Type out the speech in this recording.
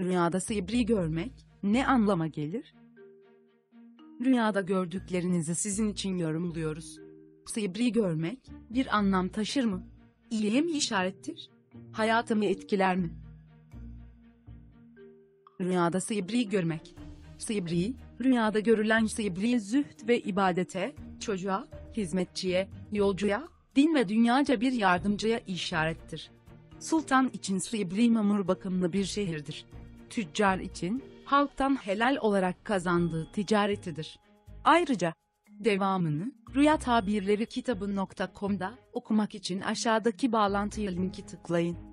Rüyada sibri görmek ne anlama gelir? Rüyada gördüklerinizi sizin için yorumluyoruz. Sibri görmek bir anlam taşır mı? İyiye mi işarettir? Hayatımı etkiler mi? Rüyada sibri görmek. Sibri, rüyada görülen sibri zühd ve ibadete, çocuğa, hizmetçiye, yolcuya, din ve dünyaca bir yardımcıya işarettir. Sultan için Sibri mamur bakımlı bir şehirdir. Tüccar için, halktan helal olarak kazandığı ticaretidir. Ayrıca, devamını, Rüya Tabirleri kitabı.com'da okumak için aşağıdaki bağlantıya linki tıklayın.